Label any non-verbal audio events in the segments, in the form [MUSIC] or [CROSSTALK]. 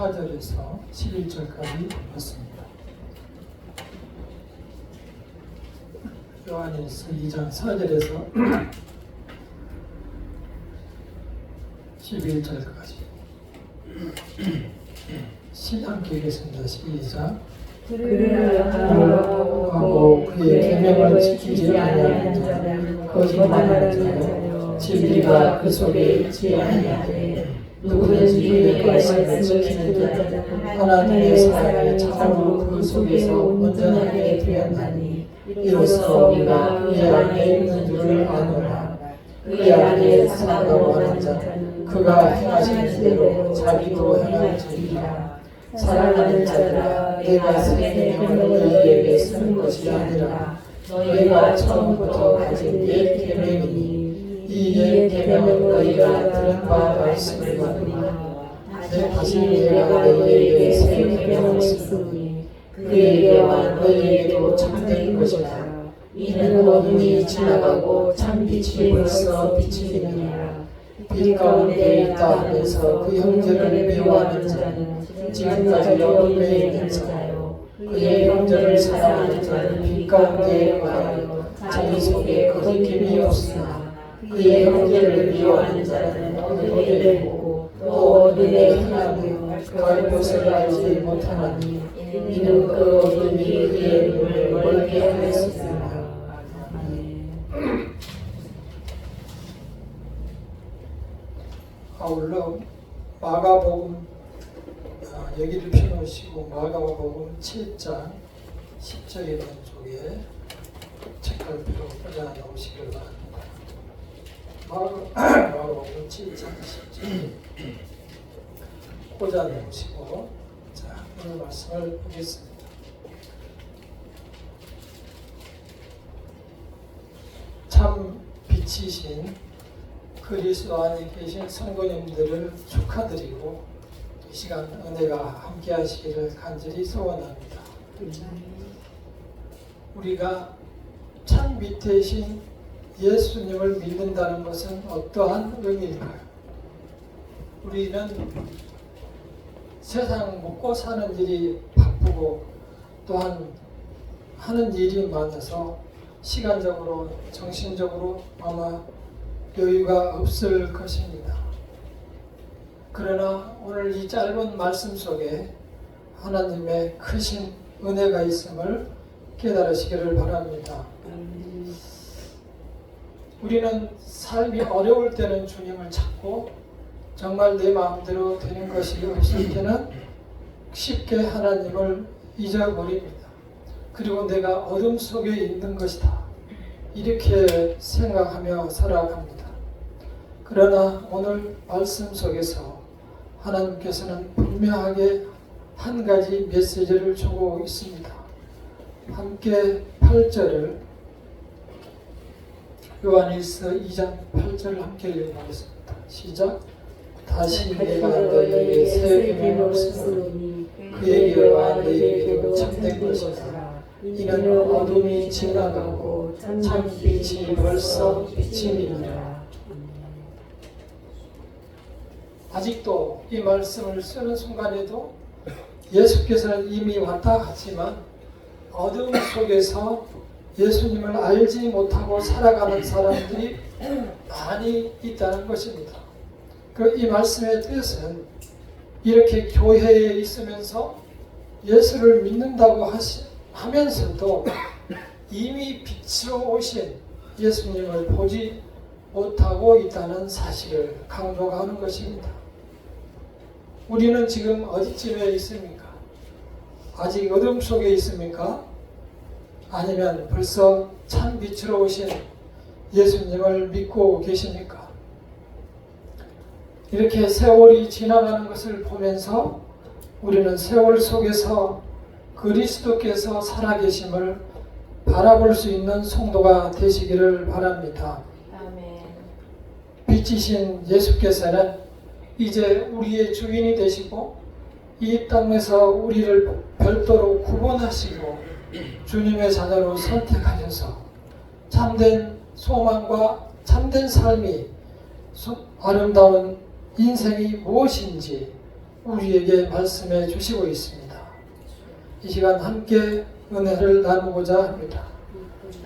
4절에서 11절까지 봤습니다. 요한일서 2장 4절에서 11절까지 신함께 읽겠습니다. 시작 그러하고 하고 그의 계명을 지키지 아니하는 자는 거짓말하는 자요 진리가 그 속에 있지 아니하되 누구든지 말씀을 지키는 자는 하나님의 사랑에 참으로 그 속에서 온전하게 되었나니 이로써 우리가 그의 안에 있는 줄을 아노라 그의 안에 사랑을 원하는 자는 그가 행하신 대로 자기도 행할지니라. 사랑하는 자들아 내가 세상의 행동을 너희에게 쓰는 것이 아니라 너희가 처음부터 가진 옛 계명이니 이옛 계명은 너희가 들은 바 말씀을 받으나 다시 내가 너희에게 새 계명을 쓰니 그에게와 너희에게도 참된 것이다 이는 어둠이 지나가고 참 빛이 벌써 비치느니라. 빛 가운데 있다 하면서 그 형제를 미워하는 자는 지금까지 어둠에 있는 자요. 그의 형제를 사랑하는 자는 빛 가운데 거하여 자기 속에 거짓낌이 없으나 그의 형제를 미워하는 자는 어둠에 있고 또 어둠에 행하며 갈 곳을 알지 못하나니 이는 그 어둠이 그의 눈을 멀게 하였습니다. 아울러 마가복음 아, 여기를 펴놓으시고 마가복음 7장 10절에 있는 쪽에 책갈피로 꽂아 놓으시길 바랍니다. 마가- 마가복음 7장 10절 꽂아 놓으시고 자 오늘 말씀을 보겠습니다. 참 빛이신 그리스도 안에 계신 성도님들을 축하드리고 이 시간 은혜가 함께 하시기를 간절히 소원합니다. 우리가 참 밑에 신 예수님을 믿는다는 것은 어떠한 의미일까요? 우리는 세상 먹고 사는 일이 바쁘고 또한 하는 일이 많아서 시간적으로 정신적으로 아마 여유가 없을 것입니다. 그러나 오늘 이 짧은 말씀 속에 하나님의 크신 은혜가 있음을 깨달으시기를 바랍니다. 우리는 삶이 어려울 때는 주님을 찾고 정말 내 마음대로 되는 것이 없을 때는 쉽게 하나님을 잊어버립니다. 그리고 내가 어둠 속에 있는 것이다. 이렇게 생각하며 살아갑니다. 그러나 오늘 말씀 속에서 하나님께서는 분명하게 한 가지 메시지를 주고 있습니다. 함께 8절을 요한일서 2장 8절을 함께 읽어보겠습니다. 시작. 다시 내가 너희에게 새 계명을 쓰노니 그에게와 너희에게도 참된 것이다. 이는 어둠이 지나가고 참 빛이 벌써 비치니라. 아직도 이 말씀을 쓰는 순간에도 예수께서는 이미 왔다 갔지만 어둠 속에서 예수님을 알지 못하고 살아가는 사람들이 많이 있다는 것입니다. 그 이 말씀의 뜻은 이렇게 교회에 있으면서 예수를 믿는다고 하시, 하면서도 이미 빛으로 오신 예수님을 보지 못하고 있다는 사실을 강조하는 것입니다. 우리는 지금 어디쯤에 있습니까? 아직 어둠 속에 있습니까? 아니면 벌써 참 빛으로 오신 예수님을 믿고 계십니까? 이렇게 세월이 지나가는 것을 보면서 우리는 세월 속에서 그리스도께서 살아계심을 바라볼 수 있는 성도가 되시기를 바랍니다. 아멘. 빛이신 예수께서는 이제 우리의 주인이 되시고 이 땅에서 우리를 별도로 구분하시고 주님의 자녀로 선택하셔서 참된 소망과 참된 삶이 소- 아름다운 인생이 무엇인지 우리에게 말씀해 주시고 있습니다. 이 시간 함께 은혜를 나누고자 합니다.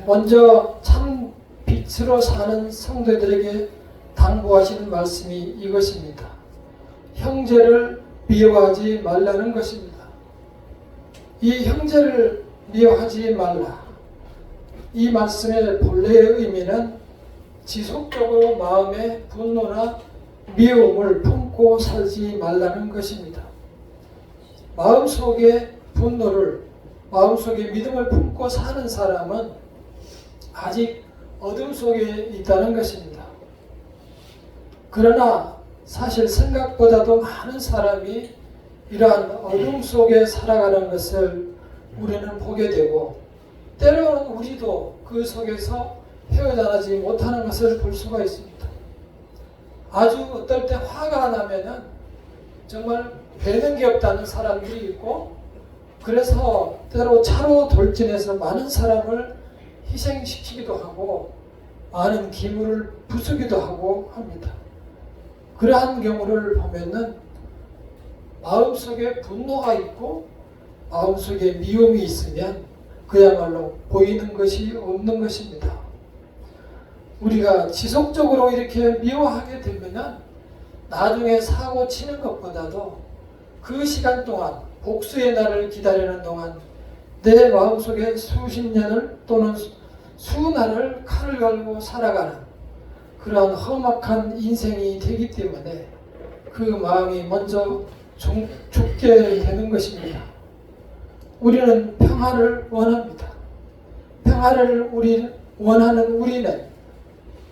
먼저 참 빛으로 사는 성도들에게 당부하시는 말씀이 이것입니다. 형제를 미워하지 말라는 것입니다. 이 형제를 미워하지 말라. 이 말씀의 본래의 의미는 지속적으로 마음에 분노나 미움을 품고 살지 말라는 것입니다. 마음속에 분노를, 마음속에 믿음을 품고 사는 사람은 아직 어둠 속에 있다는 것입니다. 그러나 사실 생각보다도 많은 사람이 이러한 어둠 속에 살아가는 것을 우리는 보게 되고 때로는 우리도 그 속에서 헤어나지 못하는 것을 볼 수가 있습니다. 아주 어떨 때 화가 나면은 정말 되는 게 없다는 사람들이 있고 그래서 때로 차로 돌진해서 많은 사람을 희생시키기도 하고 많은 기물을 부수기도 하고 합니다. 그러한 경우를 보면은 마음속에 분노가 있고 마음속에 미움이 있으면 그야말로 보이는 것이 없는 것입니다. 우리가 지속적으로 이렇게 미워하게 되면은 나중에 사고 치는 것보다도 그 시간 동안 복수의 날을 기다리는 동안 내 마음속에 수십 년을 또는 수날을 칼을 갈고 살아가는 그러한 험악한 인생이 되기 때문에 그 마음이 먼저 죽, 죽게 되는 것입니다. 우리는 평화를 원합니다. 평화를 우리 원하는 우리는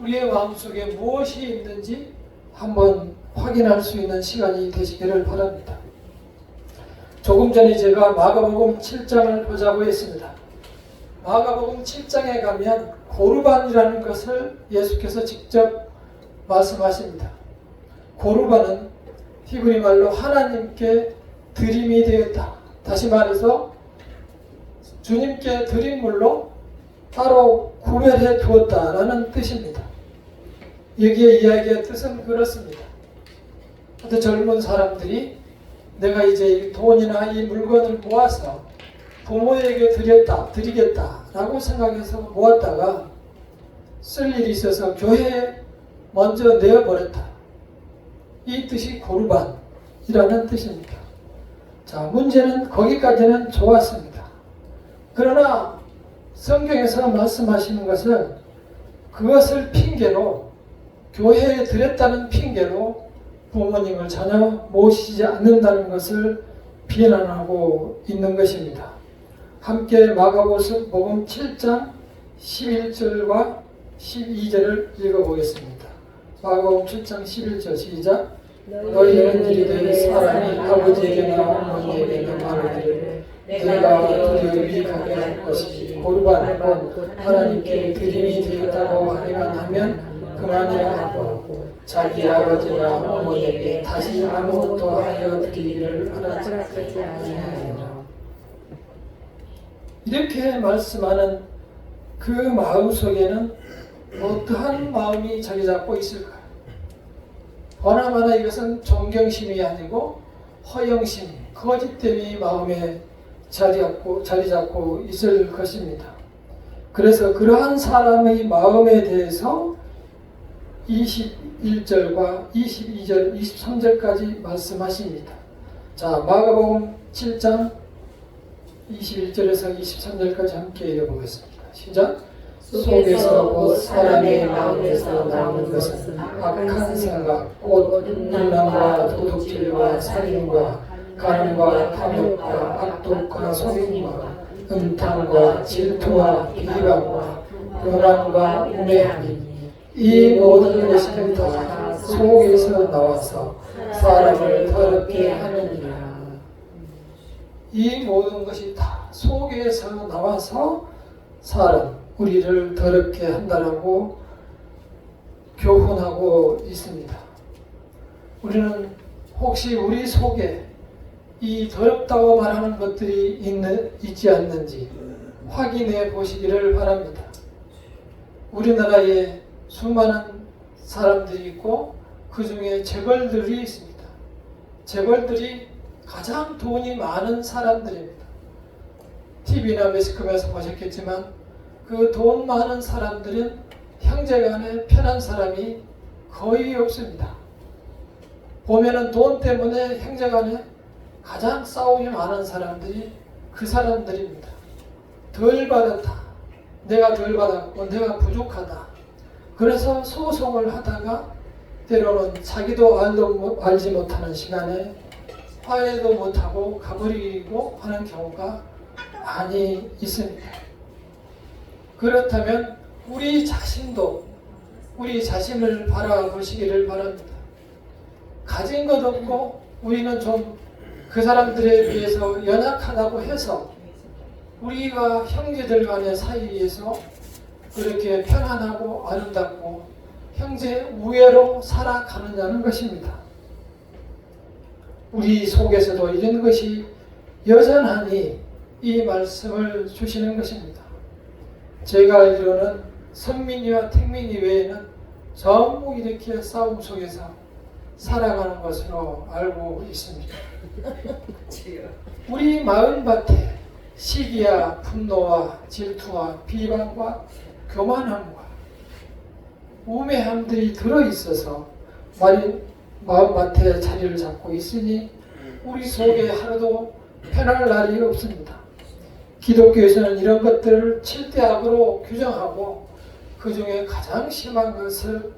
우리의 마음속에 무엇이 있는지 한번 확인할 수 있는 시간이 되시기를 바랍니다. 조금 전에 제가 마가복음 7장을 보자고 했습니다. 마가복음 7장에 가면 고르반이라는 것을 예수께서 직접 말씀하십니다. 고르반은 히브리 말로 하나님께 드림이 되었다. 다시 말해서 주님께 드린 물로 따로 구별해 두었다라는 뜻입니다. 여기에 이야기의 뜻은 그렇습니다. 어떤 젊은 사람들이 내가 이제 돈이나 이 물건을 모아서 부모에게 드렸다, 드리겠다라고 생각해서 모았다가 쓸 일이 있어서 교회에 먼저 내어버렸다. 이 뜻이 고르반이라는 뜻입니다. 자, 문제는 거기까지는 좋았습니다. 그러나 성경에서 말씀하시는 것은 그것을 핑계로 교회에 드렸다는 핑계로 부모님을 전혀 모시지 않는다는 것을 비난하고 있는 것입니다. 함께 마가복음 7장 11절과 12절을 읽어보겠습니다. 마가복음 7장 11절 시작. 너희는 이르되 사람이 아버지에게나 어머니에게나 말하기를 내가 드리기 가게 할 것이 고르반이고 하나님께 드림이 되었다고 하기만 하면 그만이라 하고 자기 아버지나 어머니에게 다시 아무것도 하여 드리기를 허락하지 아니하리라. 이렇게 말씀하는 그 마음 속에는 어떠한 마음이 자리 잡고 있을까? 보나마나 이것은 존경심이 아니고 허영심, 거짓됨이 마음에 자리 잡고, 자리 잡고 있을 것입니다. 그래서 그러한 사람의 마음에 대해서 21절과 22절, 23절까지 말씀하십니다. 자, 마가복음 7장 21절에서 23절까지 함께 읽어보겠습니다. 시작. 속에서 곧 사람의 마음에서 나오는 것은 악한 생각, 곧 음란과 도둑질과 살인과 간음과 탐욕과 악독과 속임과 음탕과 질투와 비방과 교란과 우매함이 이 모든 것은 다 속에서 나와서 사람을 더럽게 하느니라. 이 모든 것이 다 속에서 나와서 사람, 우리를 더럽게 한다라고 교훈하고 있습니다. 우리는 혹시 우리 속에 이 더럽다고 말하는 것들이 있는, 있지 않는지 확인해 보시기를 바랍니다. 우리나라에 수많은 사람들이 있고 그 중에 재벌들이 있습니다. 재벌들이 가장 돈이 많은 사람들입니다. TV나 매스컴에서 보셨겠지만 그 돈 많은 사람들은 형제간에 편한 사람이 거의 없습니다. 보면은 돈 때문에 형제간에 가장 싸움이 많은 사람들이 그 사람들입니다. 덜 받았다. 내가 덜 받았고 내가 부족하다. 그래서 소송을 하다가 때로는 자기도 알도 못- 알지 못하는 시간에 화해도 못하고 가버리고 하는 경우가 많이 있습니다. 그렇다면 우리 자신도 우리 자신을 바라보시기를 바랍니다. 가진 것 없고 우리는 좀 그 사람들에 비해서 연약하다고 해서 우리가 형제들 간의 사이에서 그렇게 편안하고 아름답고 형제 우애로 살아가느냐는 것입니다. 우리 속에서도 이런 것이 여전하니 이 말씀을 주시는 것입니다. 제가 알기로는 선민이와 택민이 외에는 전부 이렇게 싸움 속에서 살아가는 것으로 알고 있습니다. 우리 마음밭에 시기와 분노와 질투와 비방과 교만함과 우매함들이 들어있어서 마음밭에 자리를 잡고 있으니 우리 속에 하루도 편할 날이 없습니다. 기독교에서는 이런 것들을 칠대악으로 규정하고 그 중에 가장 심한 것을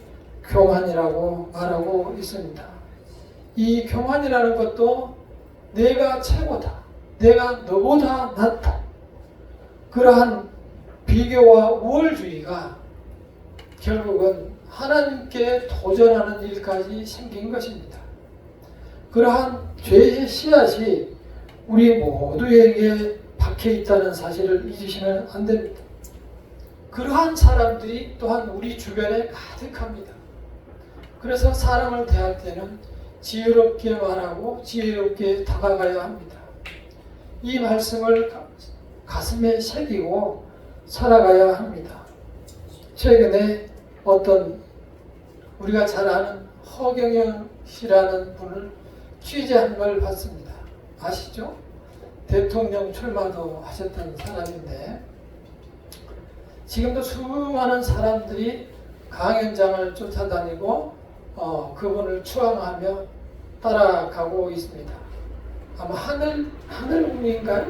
교만이라고 말하고 있습니다. 이 교만이라는 것도 내가 최고다. 내가 너보다 낫다. 그러한 비교와 우월주의가 결국은 하나님께 도전하는 일까지 생긴 것입니다. 그러한 죄의 씨앗이 우리 모두에게 박혀 있다는 사실을 잊으시면 안 됩니다. 그러한 사람들이 또한 우리 주변에 가득합니다. 그래서 사람을 대할 때는 지혜롭게 말하고 지혜롭게 다가가야 합니다. 이 말씀을 가- 가슴에 새기고 살아가야 합니다. 최근에 어떤 우리가 잘 아는 허경영 씨라는 분을 취재한 걸 봤습니다. 아시죠? 대통령 출마도 하셨던 사람인데 지금도 수많은 사람들이 강현장을 쫓아다니고 어, 그분을 추앙하며 따라가고 있습니다. 아마 하늘 하늘궁인가요?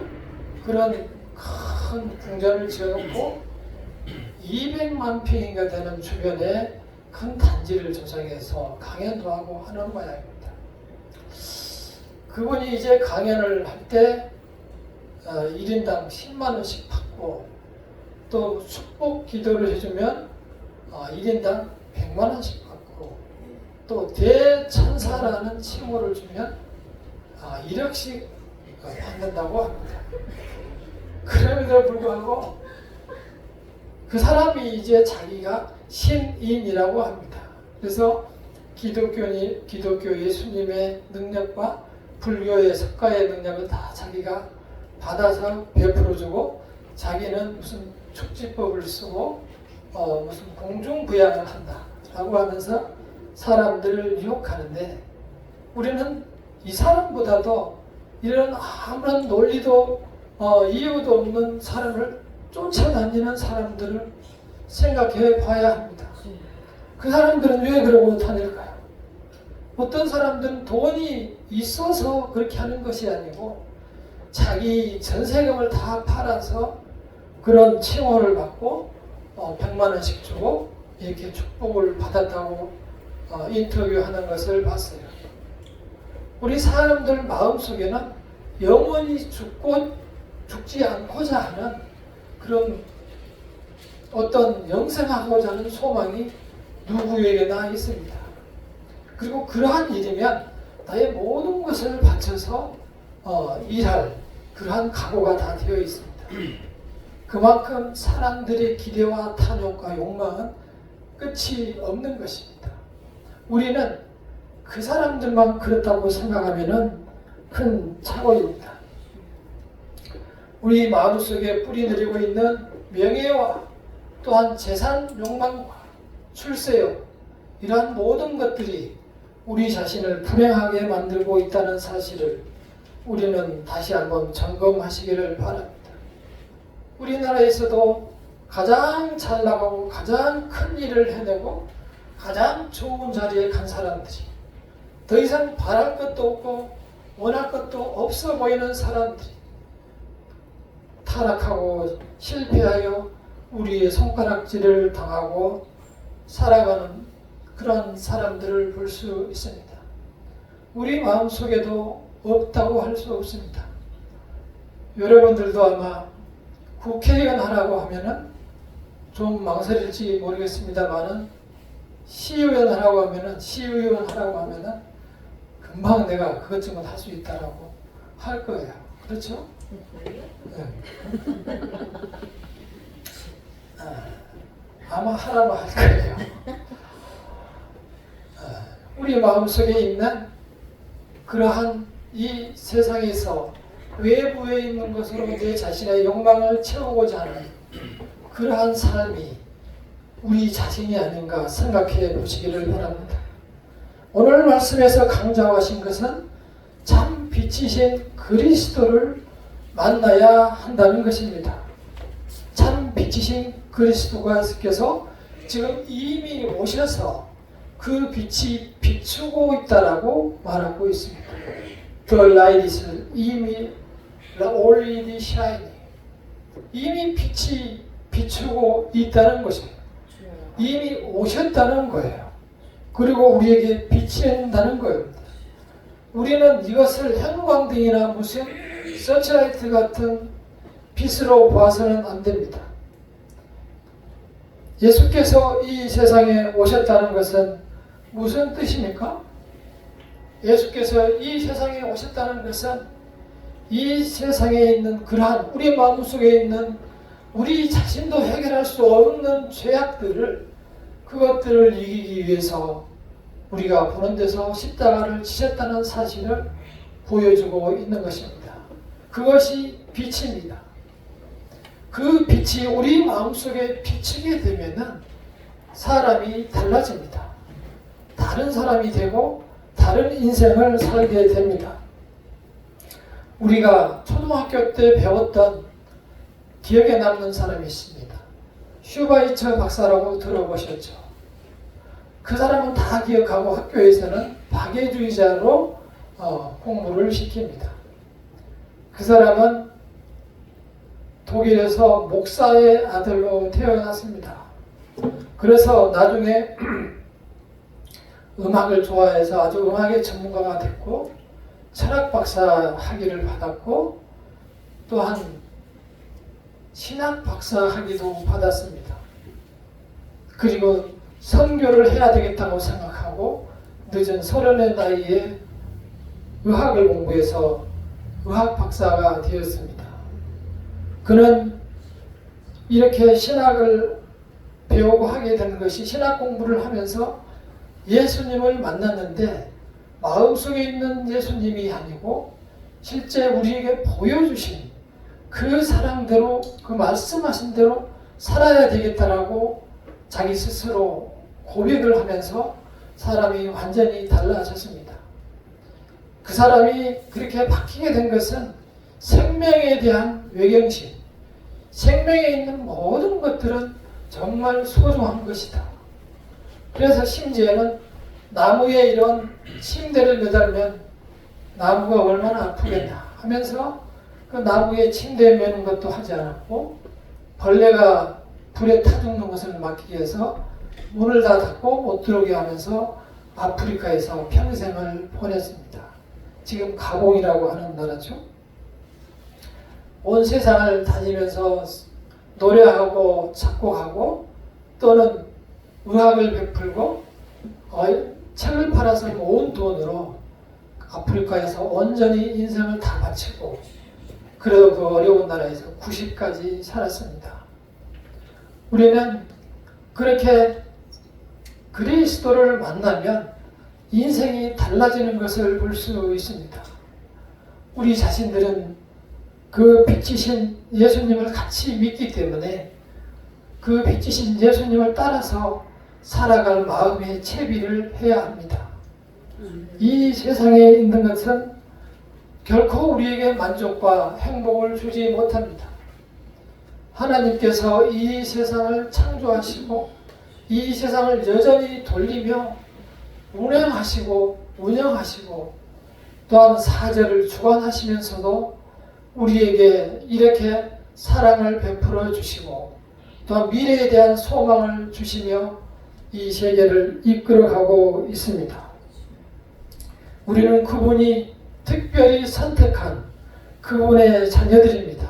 그런 큰 궁전을 지어놓고 200만 평인가 되는 주변에 큰 단지를 조성해서 강연도 하고 하는 모양입니다. 그분이 이제 강연을 할때 어, 1인당 10만 원씩 받고 또 축복 기도를 해주면 어, 1인당 100만 원씩 받고 또 대천사라는 칭호를 주면 아, 1억씩 받는다고 합니다. 그럼에도 불구하고 그 사람이 이제 자기가 신인이라고 합니다. 그래서 기독교니 기독교 예수님의 능력과 불교의 석가의 능력을 다 자기가 받아서 베풀어주고 자기는 무슨 축지법을 쓰고 어, 무슨 공중부양을 한다라고 하면서 사람들을 유혹하는데 우리는 이 사람보다도 이런 아무런 논리도 어, 이유도 없는 사람을 쫓아다니는 사람들을 생각해 봐야 합니다. 그 사람들은 왜 그러고 다닐까요? 어떤 사람들은 돈이 있어서 그렇게 하는 것이 아니고 자기 전세금을 다 팔아서 그런 칭호를 받고 어, 100만 원씩 주고 이렇게 축복을 받았다고 어, 인터뷰하는 것을 봤어요. 우리 사람들 마음속에는 영원히 죽고 죽지 않고자 하는 그런 어떤 영생하고자 하는 소망이 누구에게나 있습니다. 그리고 그러한 일이면 나의 모든 것을 바쳐서 어, 일할 그러한 각오가 다 되어 있습니다. [CLEARS THROAT] 그만큼 사람들의 기대와 탐욕과 욕망은 끝이 없는 것입니다. 우리는 그 사람들만 그렇다고 생각하면은 큰 착오입니다. 우리 마음속에 뿌리 내리고 있는 명예와 또한 재산 욕망과 출세욕 이러한 모든 것들이 우리 자신을 불행하게 만들고 있다는 사실을 우리는 다시 한번 점검하시기를 바랍니다. 우리나라에서도 가장 잘 나가고 가장 큰 일을 해내고 가장 좋은 자리에 간 사람들이 더 이상 바랄 것도 없고 원할 것도 없어 보이는 사람들이 타락하고 실패하여 우리의 손가락질을 당하고 살아가는 그런 사람들을 볼 수 있습니다. 우리 마음속에도 없다고 할 수 없습니다. 여러분들도 아마 국회의원 하라고 하면은 좀 망설일지 모르겠습니다만은 시의원 하라고 하면은 시의원 하라고 하면은 금방 내가 그것쯤은 할수 있다라고 할 거예요. 그렇죠? 네. 아, 아마 하라고 할 거예요. 아, 우리 마음속에 있는 그러한 이 세상에서 외부에 있는 것으로 내 자신의 욕망을 채우고자 하는 그러한 삶이 우리 자신이 아닌가 생각해 보시기를 바랍니다. 오늘 말씀에서 강조하신 것은 참 빛이신 그리스도를 만나야 한다는 것입니다. 참 빛이신 그리스도가께서 지금 이미 오셔서 그 빛이 비추고 있다라고 말하고 있습니다. The light is already shining. 이미 빛이 비추고 있다는 것입니다. 이미 오셨다는 거예요. 그리고 우리에게 비친다는 거입니다. 우리는 이것을 형광등이나 무슨 서치라이트 같은 빛으로 봐서는 안 됩니다. 예수께서 이 세상에 오셨다는 것은 무슨 뜻입니까? 예수께서 이 세상에 오셨다는 것은 이 세상에 있는 그러한 우리 마음속에 있는 우리 자신도 해결할 수 없는 죄악들을 그것들을 이기기 위해서 우리가 보는 데서 십자가를 지셨다는 사실을 보여주고 있는 것입니다. 그것이 빛입니다. 그 빛이 우리 마음속에 비치게 되면은 사람이 달라집니다. 다른 사람이 되고 다른 인생을 살게 됩니다. 우리가 초등학교 때 배웠던 기억에 남는 사람이 있습니다. 슈바이처 박사라고 들어보셨죠? 그 사람은 다 기억하고 학교에서는 박애주의자로 어, 공부를 시킵니다. 그 사람은 독일에서 목사의 아들로 태어났습니다. 그래서 나중에 [CLEARS THROAT] 음악을 좋아해서 아주 음악의 전문가가 됐고 철학 박사 학위를 받았고 또한 신학 박사 학위도 받았습니다. 그리고 선교를 해야 되겠다고 생각하고 늦은 서른의 나이에 의학을 공부해서 의학 박사가 되었습니다. 그는 이렇게 신학을 배우고 하게 된 것이 신학 공부를 하면서 예수님을 만났는데 마음속에 있는 예수님이 아니고 실제 우리에게 보여주신 그 사랑대로 그 말씀하신 대로 살아야 되겠다라고 자기 스스로 고백을 하면서 사람이 완전히 달라졌습니다. 그 사람이 그렇게 바뀌게 된 것은 생명에 대한 외경심, 생명에 있는 모든 것들은 정말 소중한 것이다. 그래서 심지어는 나무에 이런 침대를 매달면 나무가 얼마나 아프겠나 하면서 그 나무에 침대 매는 것도 하지 않았고 벌레가 불에 타 죽는 것을 막기 위해서 문을 다 닫고 못 들어오게 하면서 아프리카에서 평생을 보냈습니다. 지금 가봉이라고 하는 나라죠. 온 세상을 다니면서 노래하고 작곡하고 또는 의학을 베풀고 책을 팔아서 온 돈으로 아프리카에서 온전히 인생을 다 바치고 그래도 그 어려운 나라에서 90까지 살았습니다. 우리는 그렇게 그리스도를 만나면 인생이 달라지는 것을 볼 수 있습니다. 우리 자신들은 그 빛이신 예수님을 같이 믿기 때문에 그 빛이신 예수님을 따라서 살아갈 마음의 채비를 해야 합니다. 이 세상에 있는 것은 결코 우리에게 만족과 행복을 주지 못합니다. 하나님께서 이 세상을 창조하시고 이 세상을 여전히 돌리며 운행하시고 운영하시고 또한 사절을 주관하시면서도 우리에게 이렇게 사랑을 베풀어 주시고 또한 미래에 대한 소망을 주시며 이 세계를 이끌어가고 있습니다. 우리는 그분이 특별히 선택한 그분의 자녀들입니다.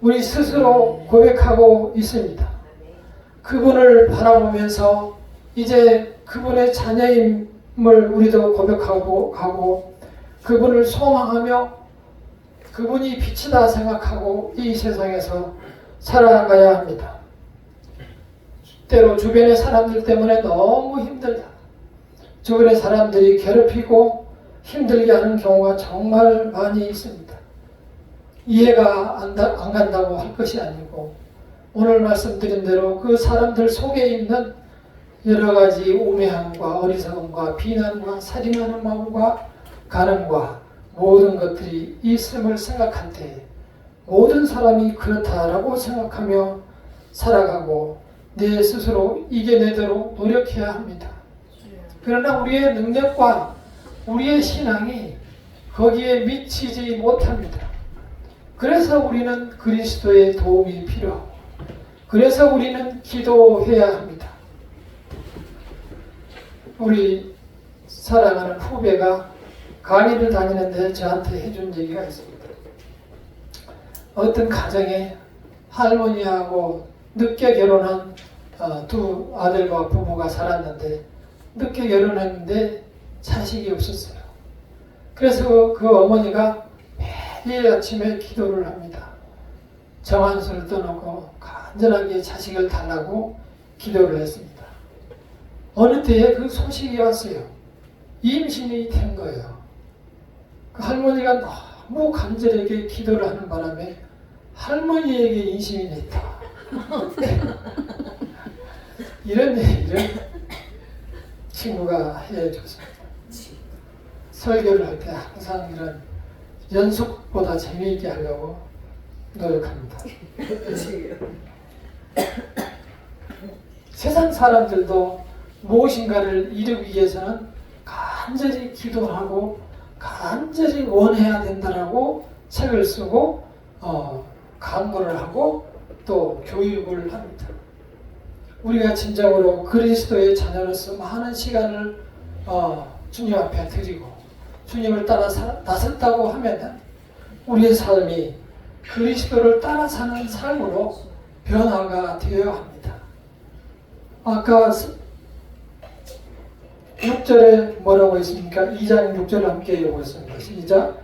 우리 스스로 고백하고 있습니다. 그분을 바라보면서 이제 그분의 자녀임을 우리도 고백하고 가고 그분을 소망하며 그분이 빛이다 생각하고 이 세상에서 살아가야 합니다. 때로 주변의 사람들 때문에 너무 힘들다. 주변의 사람들이 괴롭히고 힘들게 하는 경우가 정말 많이 있습니다. 이해가 안, 다- 안 간다고 할 것이 아니고 오늘 말씀드린 대로 그 사람들 속에 있는 여러 가지 우매함과 어리석음과 비난과 살인하는 마음과 가늠과 모든 것들이 있음을 생각할 때 모든 사람이 그렇다라고 생각하며 살아가고 내 스스로 이겨내도록 노력해야 합니다. 그러나 우리의 능력과 우리의 신앙이 거기에 미치지 못합니다. 그래서 우리는 그리스도의 도움이 필요하고, 그래서 우리는 기도해야 합니다. 우리 사랑하는 후배가 강의를 다니는데 저한테 해준 얘기가 있습니다. 어떤 가정에 할머니하고 늦게 결혼한 어, 두 아들과 부부가 살았는데 늦게 결혼했는데 자식이 없었어요. 그래서 그 어머니가 매일 아침에 기도를 합니다. 정한수를 떠놓고 간절하게 자식을 달라고 기도를 했습니다. 어느 때에 그 소식이 왔어요. 임신이 된 거예요. 그 할머니가 너무 간절하게 기도를 하는 바람에 할머니에게 임신이 됐다. [LAUGHS] 이런 얘기를 친구가 해줬습니다. 설교를 할 때 항상 이런 연속보다 재미있게 하려고 노력합니다. [LAUGHS] 세상 사람들도 무엇인가를 이루기 위해서는 간절히 기도하고 간절히 원해야 된다라고 책을 쓰고 어, 강구를 하고 또 교육을 합니다. 우리가 진정으로 그리스도의 자녀로서 많은 시간을 어, 주님 앞에 드리고 주님을 따라 사, 나섰다고 하면 우리의 삶이 그리스도를 따라 사는 삶으로 변화가 되어야 합니다. 아까 6절에 뭐라고 했습니까? 2장 6절 함께 읽어보겠습니다. 시작.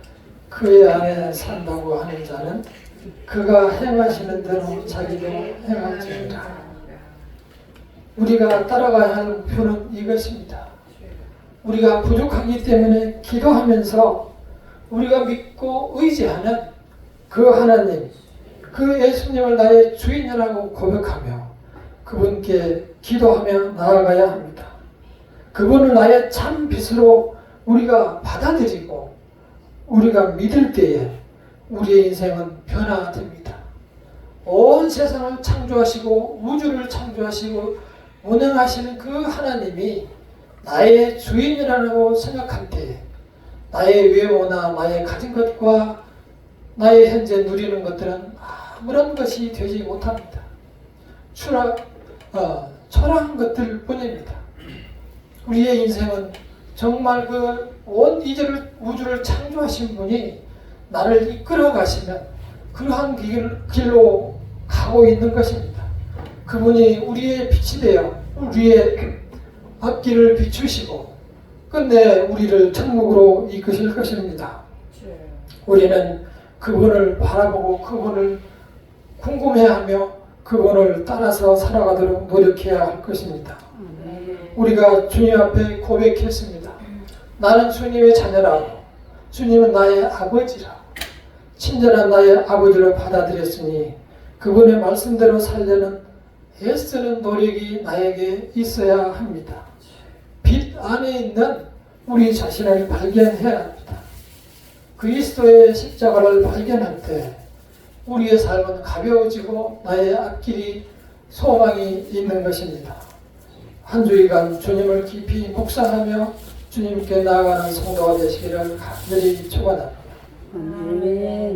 그의 안에 산다고 하는 자는 그가 행하시는 대로 자기도 행할지니라. 우리가 따라가야 할 목표는 이것입니다. 우리가 부족하기 때문에 기도하면서 우리가 믿고 의지하는 그 하나님, 그 예수님을 나의 주인이라고 고백하며 그분께 기도하며 나아가야 합니다. 그분을 나의 참 빛으로 우리가 받아들이고 우리가 믿을 때에 우리의 인생은 변화됩니다. 온 세상을 창조하시고 우주를 창조하시고 운행하시는 그 하나님이 나의 주인이라고 생각할 때 나의 외모나 나의 가진 것과 나의 현재 누리는 것들은 아무런 것이 되지 못합니다. 추락, 어, 초라한 것들 뿐입니다. 우리의 인생은 정말 그 온 이제를 우주를 창조하신 분이 나를 이끌어 가시면 그러한 길, 길로 가고 있는 것입니다. 그분이 우리의 빛이 되어 우리의 앞길을 비추시고 끝내 우리를 천국으로 이끄실 것입니다. 우리는 그분을 바라보고 그분을 궁금해하며 그분을 따라서 살아가도록 노력해야 할 것입니다. 우리가 주님 앞에 고백했습니다. 나는 주님의 자녀라고 주님은 나의 아버지라고 친절한 나의 아버지로 받아들였으니 그분의 말씀대로 살려는 애쓰는 노력이 나에게 있어야 합니다. 빛 안에 있는 우리 자신을 발견해야 합니다. 그리스도의 십자가를 발견할 때 우리의 삶은 가벼워지고 나의 앞길이 소망이 있는 것입니다. 한 주일간 주님을 깊이 묵상하며 주님께 나아가는 성도가 되시기를 간절히 축원합니다. 아멘.